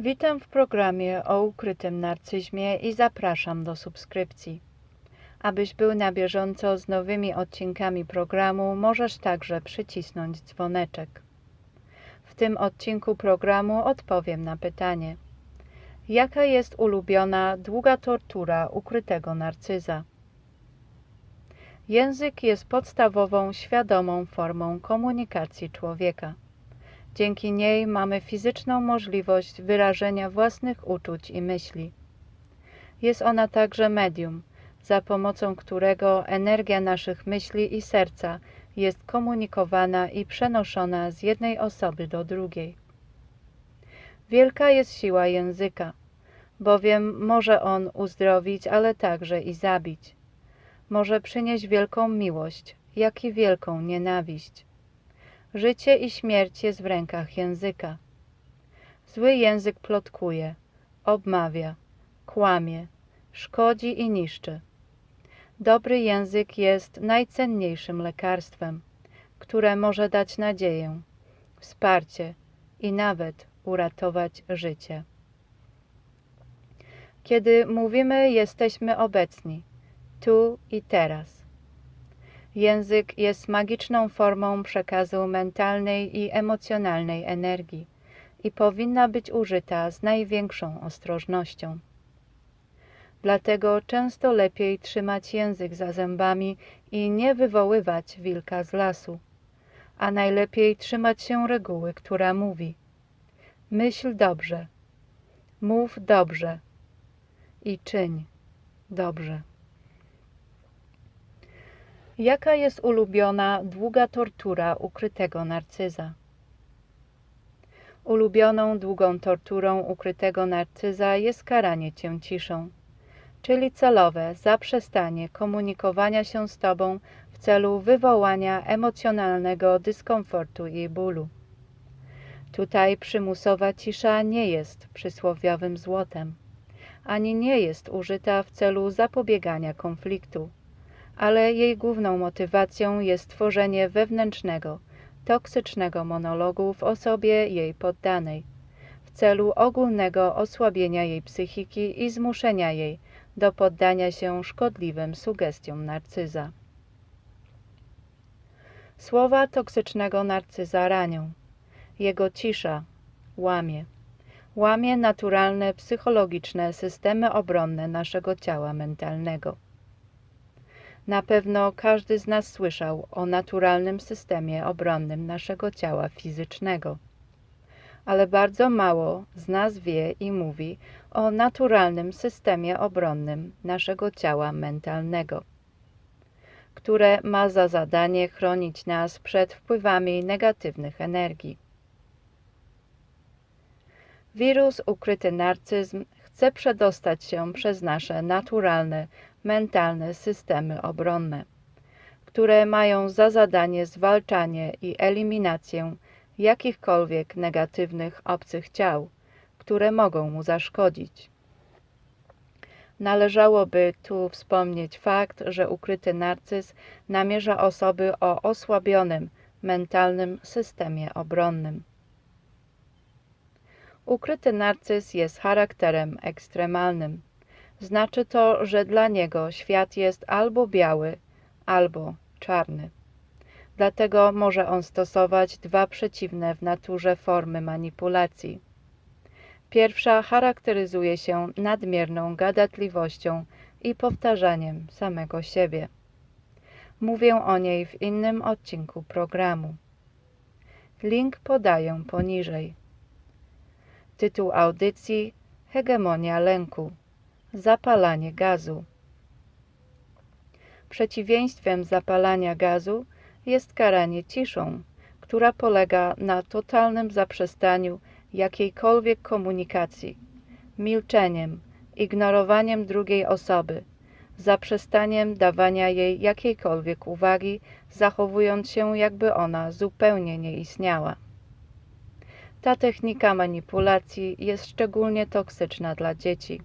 Witam w programie o ukrytym narcyzmie i zapraszam do subskrypcji. Abyś był na bieżąco z nowymi odcinkami programu, możesz także przycisnąć dzwoneczek. W tym odcinku programu odpowiem na pytanie: Jaka jest ulubiona długa tortura ukrytego narcyza? Język jest podstawową, świadomą formą komunikacji człowieka. Dzięki niej mamy fizyczną możliwość wyrażenia własnych uczuć i myśli. Jest ona także medium, za pomocą którego energia naszych myśli i serca jest komunikowana i przenoszona z jednej osoby do drugiej. Wielka jest siła języka, bowiem może on uzdrowić, ale także i zabić. Może przynieść wielką miłość, jak i wielką nienawiść. Życie i śmierć jest w rękach języka. Zły język plotkuje, obmawia, kłamie, szkodzi i niszczy. Dobry język jest najcenniejszym lekarstwem, które może dać nadzieję, wsparcie i nawet uratować życie. Kiedy mówimy, jesteśmy obecni, tu i teraz. Język jest magiczną formą przekazu mentalnej i emocjonalnej energii i powinna być użyta z największą ostrożnością. Dlatego często lepiej trzymać język za zębami i nie wywoływać wilka z lasu, a najlepiej trzymać się reguły, która mówi: Myśl dobrze, mów dobrze i czyń dobrze. Jaka jest ulubiona długa tortura ukrytego narcyza? Ulubioną długą torturą ukrytego narcyza jest karanie cię ciszą, czyli celowe zaprzestanie komunikowania się z tobą w celu wywołania emocjonalnego dyskomfortu i bólu. Tutaj przymusowa cisza nie jest przysłowiowym złotem, ani nie jest użyta w celu zapobiegania konfliktu ale jej główną motywacją jest tworzenie wewnętrznego, toksycznego monologu w osobie jej poddanej, w celu ogólnego osłabienia jej psychiki i zmuszenia jej do poddania się szkodliwym sugestiom narcyza. Słowa toksycznego narcyza ranią. Jego cisza łamie. Łamie naturalne psychologiczne systemy obronne naszego ciała mentalnego. Na pewno każdy z nas słyszał o naturalnym systemie obronnym naszego ciała fizycznego, ale bardzo mało z nas wie i mówi o naturalnym systemie obronnym naszego ciała mentalnego, które ma za zadanie chronić nas przed wpływami negatywnych energii. Wirus ukryty narcyzm chce przedostać się przez nasze naturalne mentalne systemy obronne, które mają za zadanie zwalczanie i eliminację jakichkolwiek negatywnych obcych ciał, które mogą mu zaszkodzić. Należałoby tu wspomnieć fakt, że ukryty narcyz namierza osoby o osłabionym mentalnym systemie obronnym. Ukryty narcyz jest charakterem ekstremalnym znaczy to, że dla niego świat jest albo biały, albo czarny. Dlatego może on stosować dwa przeciwne w naturze formy manipulacji. Pierwsza charakteryzuje się nadmierną gadatliwością i powtarzaniem samego siebie. Mówię o niej w innym odcinku programu. Link podaję poniżej. Tytuł audycji Hegemonia lęku zapalanie gazu. Przeciwieństwem zapalania gazu jest karanie ciszą, która polega na totalnym zaprzestaniu jakiejkolwiek komunikacji, milczeniem, ignorowaniem drugiej osoby, zaprzestaniem dawania jej jakiejkolwiek uwagi, zachowując się, jakby ona zupełnie nie istniała. Ta technika manipulacji jest szczególnie toksyczna dla dzieci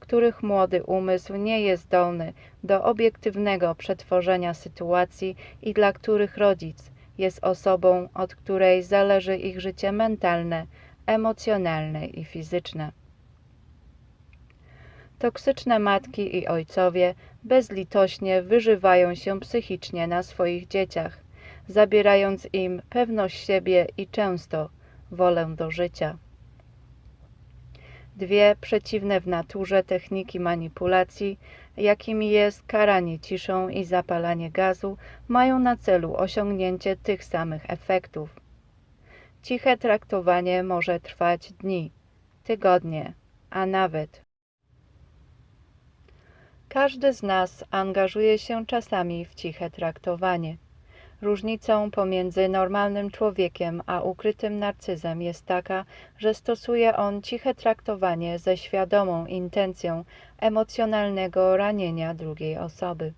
których młody umysł nie jest zdolny do obiektywnego przetworzenia sytuacji i dla których rodzic jest osobą, od której zależy ich życie mentalne, emocjonalne i fizyczne. Toksyczne matki i ojcowie bezlitośnie wyżywają się psychicznie na swoich dzieciach, zabierając im pewność siebie i często wolę do życia. Dwie przeciwne w naturze techniki manipulacji, jakimi jest karanie ciszą i zapalanie gazu, mają na celu osiągnięcie tych samych efektów. Ciche traktowanie może trwać dni, tygodnie, a nawet. Każdy z nas angażuje się czasami w ciche traktowanie. Różnicą pomiędzy normalnym człowiekiem a ukrytym narcyzem jest taka, że stosuje on ciche traktowanie ze świadomą intencją emocjonalnego ranienia drugiej osoby.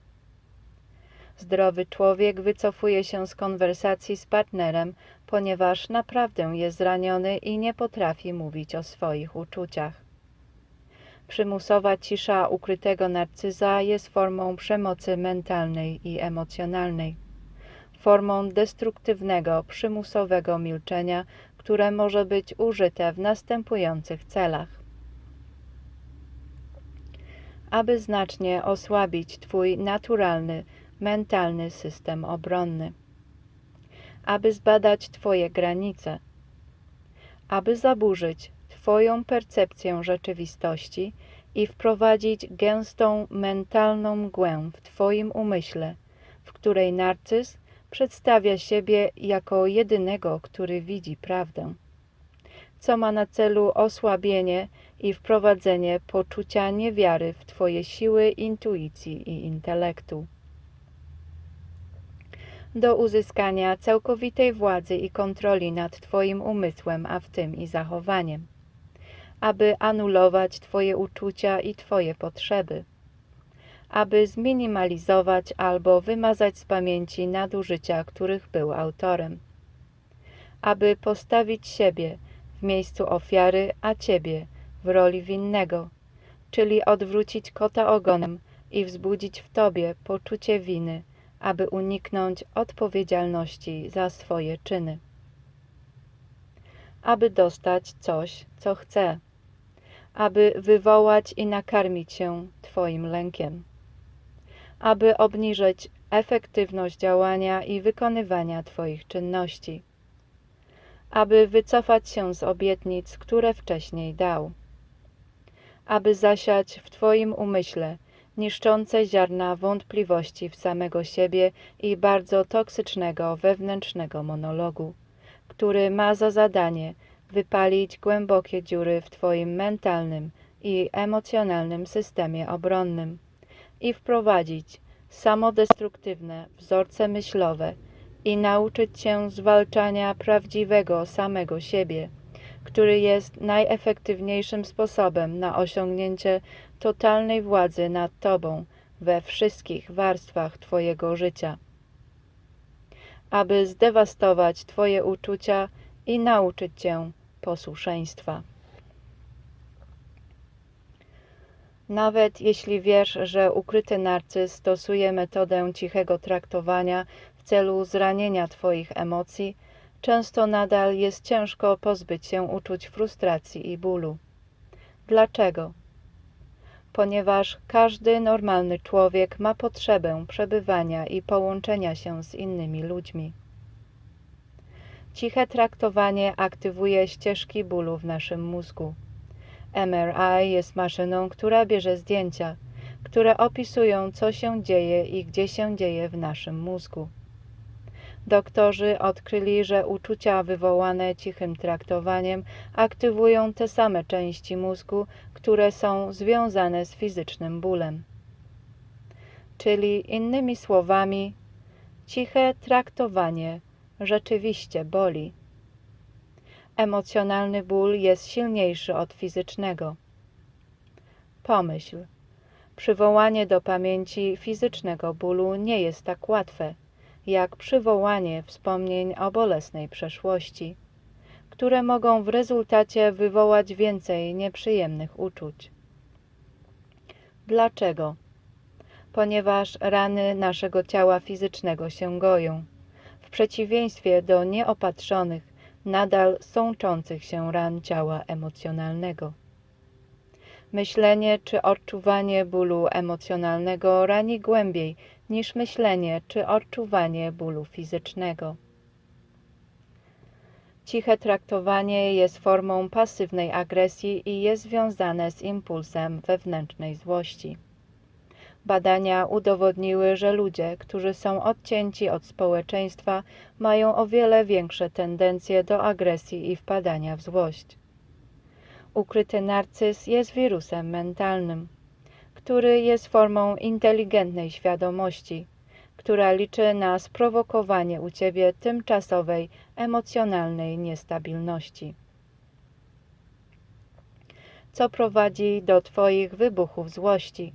Zdrowy człowiek wycofuje się z konwersacji z partnerem, ponieważ naprawdę jest zraniony i nie potrafi mówić o swoich uczuciach. Przymusowa cisza ukrytego narcyza jest formą przemocy mentalnej i emocjonalnej formą destruktywnego, przymusowego milczenia, które może być użyte w następujących celach. Aby znacznie osłabić Twój naturalny, mentalny system obronny, aby zbadać Twoje granice, aby zaburzyć Twoją percepcję rzeczywistości i wprowadzić gęstą mentalną mgłę w Twoim umyśle, w której narcyz przedstawia siebie jako jedynego, który widzi prawdę, co ma na celu osłabienie i wprowadzenie poczucia niewiary w Twoje siły intuicji i intelektu. Do uzyskania całkowitej władzy i kontroli nad Twoim umysłem, a w tym i zachowaniem, aby anulować Twoje uczucia i Twoje potrzeby aby zminimalizować albo wymazać z pamięci nadużycia, których był autorem, aby postawić siebie w miejscu ofiary, a ciebie w roli winnego, czyli odwrócić kota ogonem i wzbudzić w tobie poczucie winy, aby uniknąć odpowiedzialności za swoje czyny. Aby dostać coś, co chce, aby wywołać i nakarmić się Twoim lękiem aby obniżyć efektywność działania i wykonywania Twoich czynności, aby wycofać się z obietnic, które wcześniej dał, aby zasiać w Twoim umyśle niszczące ziarna wątpliwości w samego siebie i bardzo toksycznego wewnętrznego monologu, który ma za zadanie wypalić głębokie dziury w Twoim mentalnym i emocjonalnym systemie obronnym i wprowadzić samodestruktywne wzorce myślowe i nauczyć się zwalczania prawdziwego samego siebie, który jest najefektywniejszym sposobem na osiągnięcie totalnej władzy nad Tobą we wszystkich warstwach Twojego życia. Aby zdewastować Twoje uczucia i nauczyć Cię posłuszeństwa. Nawet jeśli wiesz, że ukryty narcyz stosuje metodę cichego traktowania w celu zranienia Twoich emocji, często nadal jest ciężko pozbyć się uczuć frustracji i bólu. Dlaczego? Ponieważ każdy normalny człowiek ma potrzebę przebywania i połączenia się z innymi ludźmi. Ciche traktowanie aktywuje ścieżki bólu w naszym mózgu. MRI jest maszyną, która bierze zdjęcia, które opisują, co się dzieje i gdzie się dzieje w naszym mózgu. Doktorzy odkryli, że uczucia wywołane cichym traktowaniem aktywują te same części mózgu, które są związane z fizycznym bólem. Czyli innymi słowami, ciche traktowanie rzeczywiście boli. Emocjonalny ból jest silniejszy od fizycznego. Pomyśl. Przywołanie do pamięci fizycznego bólu nie jest tak łatwe, jak przywołanie wspomnień o bolesnej przeszłości, które mogą w rezultacie wywołać więcej nieprzyjemnych uczuć. Dlaczego? Ponieważ rany naszego ciała fizycznego się goją. W przeciwieństwie do nieopatrzonych, nadal sączących się ran ciała emocjonalnego. Myślenie czy odczuwanie bólu emocjonalnego rani głębiej niż myślenie czy odczuwanie bólu fizycznego. Ciche traktowanie jest formą pasywnej agresji i jest związane z impulsem wewnętrznej złości. Badania udowodniły, że ludzie, którzy są odcięci od społeczeństwa, mają o wiele większe tendencje do agresji i wpadania w złość. Ukryty narcyz jest wirusem mentalnym, który jest formą inteligentnej świadomości, która liczy na sprowokowanie u ciebie tymczasowej emocjonalnej niestabilności, co prowadzi do Twoich wybuchów złości,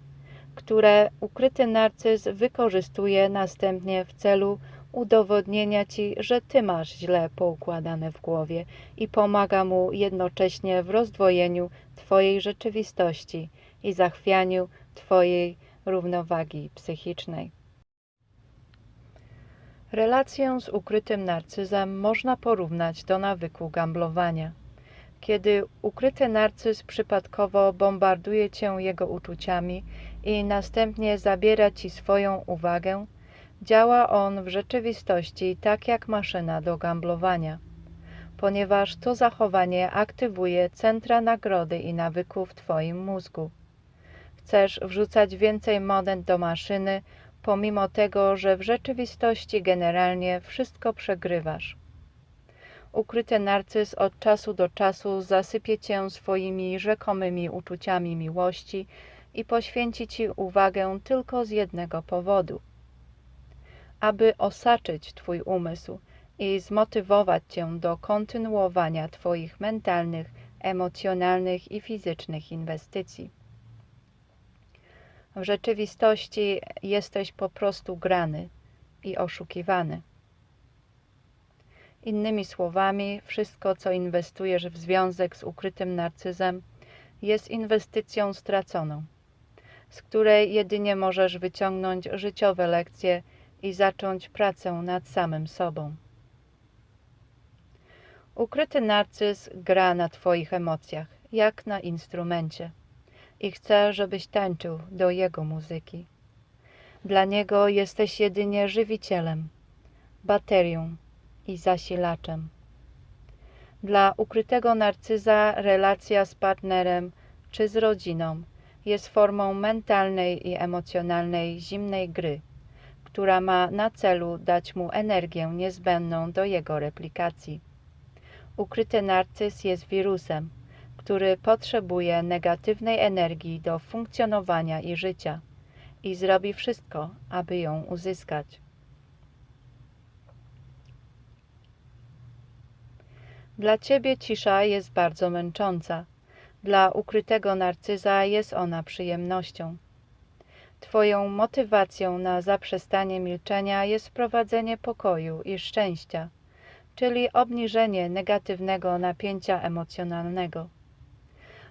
które ukryty narcyz wykorzystuje następnie w celu udowodnienia Ci, że Ty masz źle poukładane w głowie i pomaga mu jednocześnie w rozdwojeniu Twojej rzeczywistości i zachwianiu Twojej równowagi psychicznej. Relację z ukrytym narcyzem można porównać do nawyku gamblowania. Kiedy ukryty narcyz przypadkowo bombarduje cię jego uczuciami i następnie zabiera ci swoją uwagę, działa on w rzeczywistości tak jak maszyna do gamblowania, ponieważ to zachowanie aktywuje centra nagrody i nawyku w twoim mózgu. Chcesz wrzucać więcej monet do maszyny, pomimo tego, że w rzeczywistości generalnie wszystko przegrywasz. Ukryty narcyz od czasu do czasu zasypie cię swoimi rzekomymi uczuciami miłości i poświęci ci uwagę tylko z jednego powodu. Aby osaczyć Twój umysł i zmotywować Cię do kontynuowania Twoich mentalnych, emocjonalnych i fizycznych inwestycji. W rzeczywistości jesteś po prostu grany i oszukiwany. Innymi słowami, wszystko, co inwestujesz w związek z ukrytym narcyzem, jest inwestycją straconą, z której jedynie możesz wyciągnąć życiowe lekcje i zacząć pracę nad samym sobą. Ukryty narcyz gra na Twoich emocjach, jak na instrumencie i chce, żebyś tańczył do jego muzyki. Dla niego jesteś jedynie żywicielem, baterią i zasilaczem. Dla ukrytego narcyza relacja z partnerem czy z rodziną jest formą mentalnej i emocjonalnej zimnej gry, która ma na celu dać mu energię niezbędną do jego replikacji. Ukryty narcyz jest wirusem, który potrzebuje negatywnej energii do funkcjonowania i życia i zrobi wszystko, aby ją uzyskać. Dla ciebie cisza jest bardzo męcząca. Dla ukrytego narcyza jest ona przyjemnością. Twoją motywacją na zaprzestanie milczenia jest wprowadzenie pokoju i szczęścia, czyli obniżenie negatywnego napięcia emocjonalnego.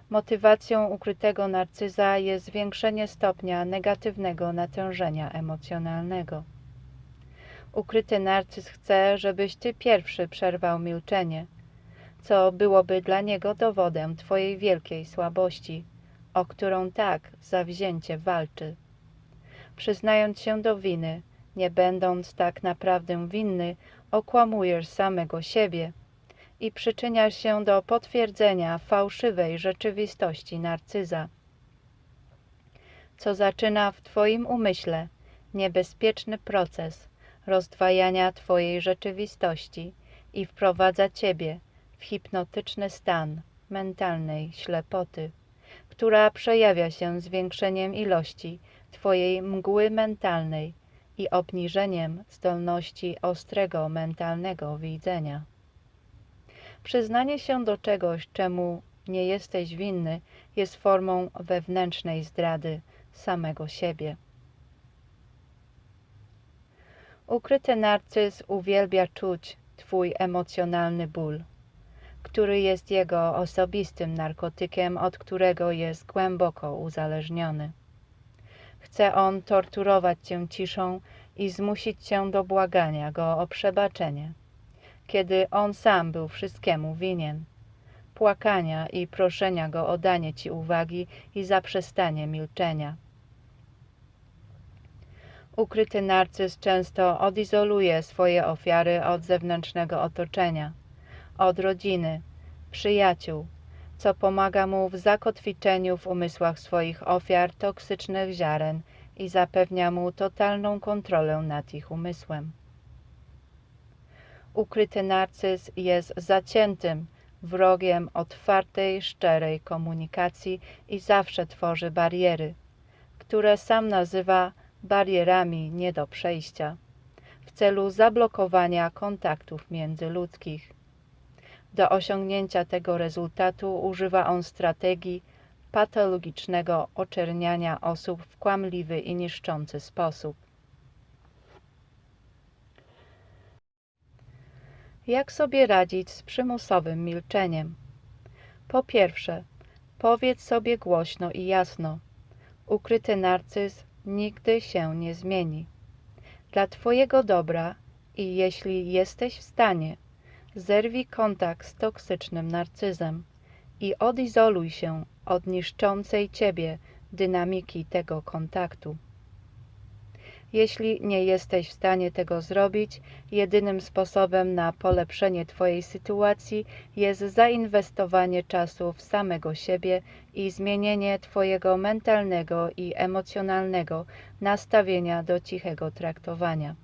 Motywacją ukrytego narcyza jest zwiększenie stopnia negatywnego natężenia emocjonalnego. Ukryty narcyz chce, żebyś ty pierwszy przerwał milczenie, co byłoby dla niego dowodem twojej wielkiej słabości, o którą tak zawzięcie walczy. Przyznając się do winy, nie będąc tak naprawdę winny, okłamujesz samego siebie i przyczyniasz się do potwierdzenia fałszywej rzeczywistości narcyza, co zaczyna w Twoim umyśle niebezpieczny proces rozdwajania Twojej rzeczywistości i wprowadza Ciebie w hipnotyczny stan mentalnej ślepoty, która przejawia się zwiększeniem ilości Twojej mgły mentalnej i obniżeniem zdolności ostrego mentalnego widzenia. Przyznanie się do czegoś, czemu nie jesteś winny, jest formą wewnętrznej zdrady samego siebie. Ukryty narcyz uwielbia czuć Twój emocjonalny ból, który jest jego osobistym narkotykiem, od którego jest głęboko uzależniony. Chce on torturować Cię ciszą i zmusić Cię do błagania Go o przebaczenie kiedy on sam był wszystkiemu winien. Płakania i proszenia go o danie ci uwagi i zaprzestanie milczenia. Ukryty narcyz często odizoluje swoje ofiary od zewnętrznego otoczenia, od rodziny, przyjaciół, co pomaga mu w zakotwiczeniu w umysłach swoich ofiar toksycznych ziaren i zapewnia mu totalną kontrolę nad ich umysłem. Ukryty narcyz jest zaciętym wrogiem otwartej, szczerej komunikacji i zawsze tworzy bariery, które sam nazywa barierami nie do przejścia, w celu zablokowania kontaktów międzyludzkich. Do osiągnięcia tego rezultatu używa on strategii patologicznego oczerniania osób w kłamliwy i niszczący sposób. Jak sobie radzić z przymusowym milczeniem? Po pierwsze, powiedz sobie głośno i jasno: Ukryty narcyz nigdy się nie zmieni. Dla Twojego dobra i jeśli jesteś w stanie, zerwij kontakt z toksycznym narcyzem i odizoluj się od niszczącej Ciebie dynamiki tego kontaktu. Jeśli nie jesteś w stanie tego zrobić, jedynym sposobem na polepszenie Twojej sytuacji jest zainwestowanie czasu w samego siebie i zmienienie Twojego mentalnego i emocjonalnego nastawienia do cichego traktowania.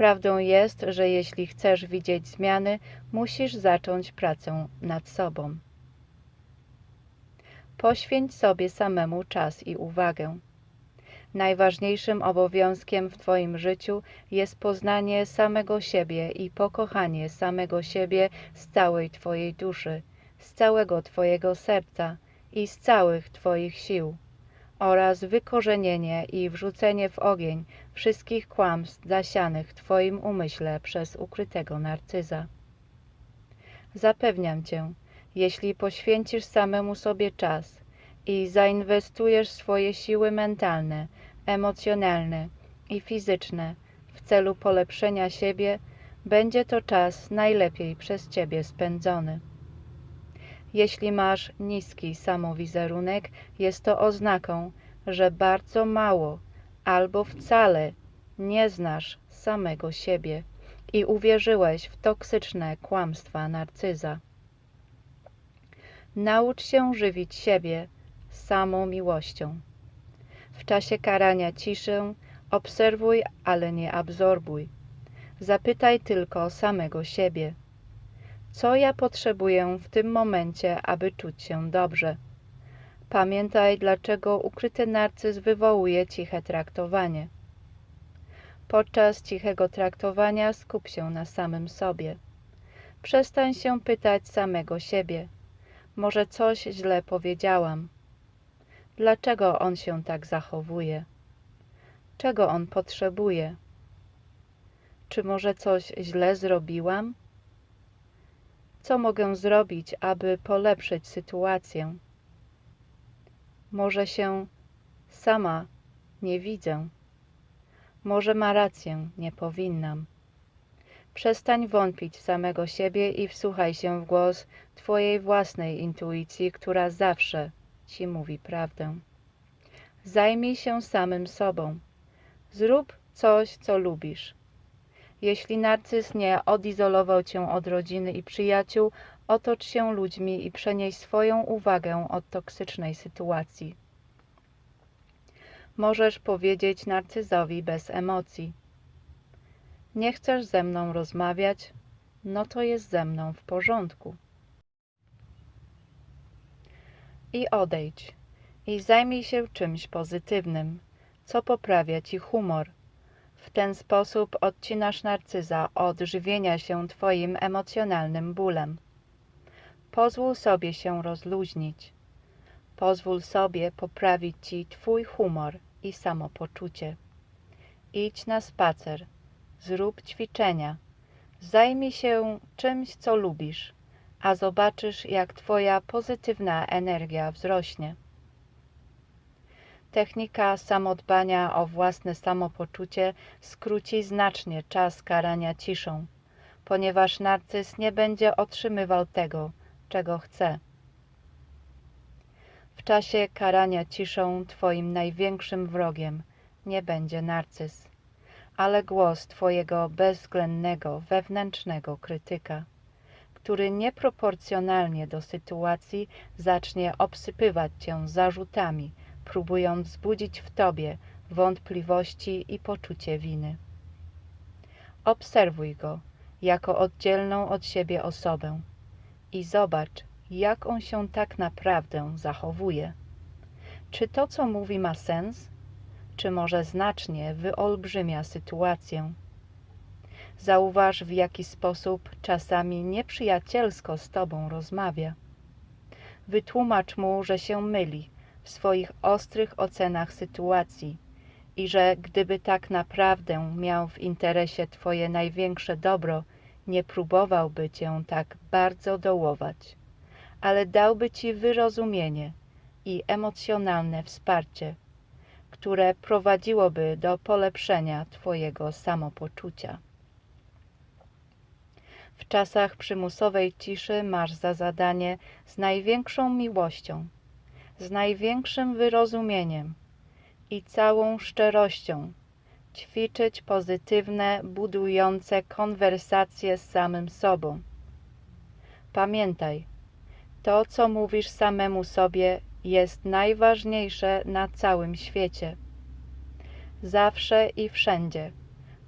Prawdą jest, że jeśli chcesz widzieć zmiany, musisz zacząć pracę nad sobą. Poświęć sobie samemu czas i uwagę. Najważniejszym obowiązkiem w Twoim życiu jest poznanie samego siebie i pokochanie samego siebie z całej Twojej duszy, z całego Twojego serca i z całych Twoich sił oraz wykorzenienie i wrzucenie w ogień wszystkich kłamstw zasianych w Twoim umyśle przez ukrytego narcyza. Zapewniam Cię, jeśli poświęcisz samemu sobie czas i zainwestujesz swoje siły mentalne, emocjonalne i fizyczne w celu polepszenia siebie, będzie to czas najlepiej przez Ciebie spędzony. Jeśli masz niski samowizerunek, jest to oznaką, że bardzo mało albo wcale nie znasz samego siebie i uwierzyłeś w toksyczne kłamstwa narcyza. Naucz się żywić siebie samą miłością. W czasie karania ciszę obserwuj, ale nie absorbuj. Zapytaj tylko samego siebie. Co ja potrzebuję w tym momencie, aby czuć się dobrze? Pamiętaj, dlaczego ukryty narcyz wywołuje ciche traktowanie. Podczas cichego traktowania skup się na samym sobie. Przestań się pytać samego siebie. Może coś źle powiedziałam? Dlaczego on się tak zachowuje? Czego on potrzebuje? Czy może coś źle zrobiłam? Co mogę zrobić, aby polepszyć sytuację? Może się sama nie widzę. Może ma rację, nie powinnam. Przestań wątpić w samego siebie i wsłuchaj się w głos Twojej własnej intuicji, która zawsze Ci mówi prawdę. Zajmij się samym sobą. Zrób coś, co lubisz. Jeśli narcyz nie odizolował Cię od rodziny i przyjaciół, otocz się ludźmi i przenieś swoją uwagę od toksycznej sytuacji. Możesz powiedzieć narcyzowi bez emocji. Nie chcesz ze mną rozmawiać? No to jest ze mną w porządku. I odejdź. I zajmij się czymś pozytywnym, co poprawia ci humor. W ten sposób odcinasz narcyza od żywienia się twoim emocjonalnym bólem. Pozwól sobie się rozluźnić. Pozwól sobie poprawić ci twój humor i samopoczucie. Idź na spacer, zrób ćwiczenia, zajmij się czymś, co lubisz, a zobaczysz, jak twoja pozytywna energia wzrośnie. Technika samodbania o własne samopoczucie skróci znacznie czas karania ciszą ponieważ narcyz nie będzie otrzymywał tego, czego chce. W czasie karania ciszą Twoim największym wrogiem nie będzie narcyz, ale głos Twojego bezwzględnego, wewnętrznego krytyka, który nieproporcjonalnie do sytuacji zacznie obsypywać Cię zarzutami, próbując wzbudzić w Tobie wątpliwości i poczucie winy. Obserwuj go jako oddzielną od siebie osobę i zobacz, jak on się tak naprawdę zachowuje. Czy to, co mówi, ma sens? Czy może znacznie wyolbrzymia sytuację? Zauważ, w jaki sposób czasami nieprzyjacielsko z tobą rozmawia. Wytłumacz mu, że się myli w swoich ostrych ocenach sytuacji i że gdyby tak naprawdę miał w interesie Twoje największe dobro, nie próbowałby Cię tak bardzo dołować, ale dałby Ci wyrozumienie i emocjonalne wsparcie, które prowadziłoby do polepszenia Twojego samopoczucia. W czasach przymusowej ciszy masz za zadanie z największą miłością, z największym wyrozumieniem i całą szczerością ćwiczyć pozytywne, budujące konwersacje z samym sobą. Pamiętaj, to, co mówisz samemu sobie, jest najważniejsze na całym świecie. Zawsze i wszędzie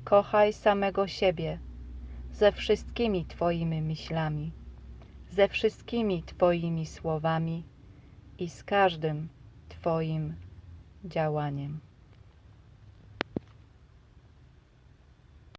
kochaj samego siebie ze wszystkimi Twoimi myślami, ze wszystkimi Twoimi słowami i z każdym Twoim działaniem.